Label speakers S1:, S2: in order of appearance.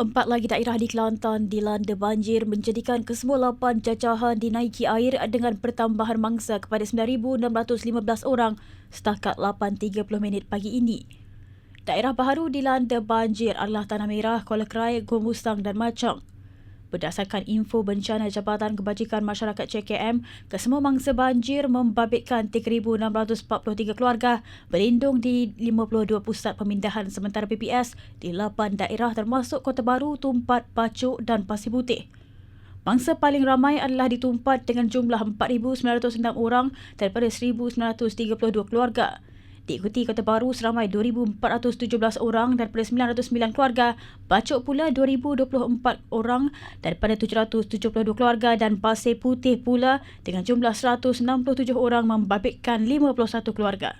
S1: Empat lagi daerah di Kelantan dilanda banjir menjadikan kesemua lapan jajahan dinaiki air dengan pertambahan mangsa kepada 9,615 orang setakat 8.30 minit pagi ini. Daerah baharu dilanda banjir adalah Tanah Merah, Kuala Kerai, Gomusang dan Machang. Berdasarkan info bencana Jabatan Kebajikan Masyarakat JKM, kesemua mangsa banjir membabitkan 3,643 keluarga berlindung di 52 pusat pemindahan sementara PPS di 8 daerah termasuk Kota Baru, Tumpat, Pacuk dan Pasir Putih. Mangsa paling ramai adalah di Tumpat dengan jumlah 4,906 orang daripada 1,932 keluarga. Diikuti Kota Baru seramai 2,417 orang daripada 909 keluarga, Bacok pula 2,024 orang daripada 772 keluarga dan Pasir Putih pula dengan jumlah 167 orang membabitkan 51 keluarga.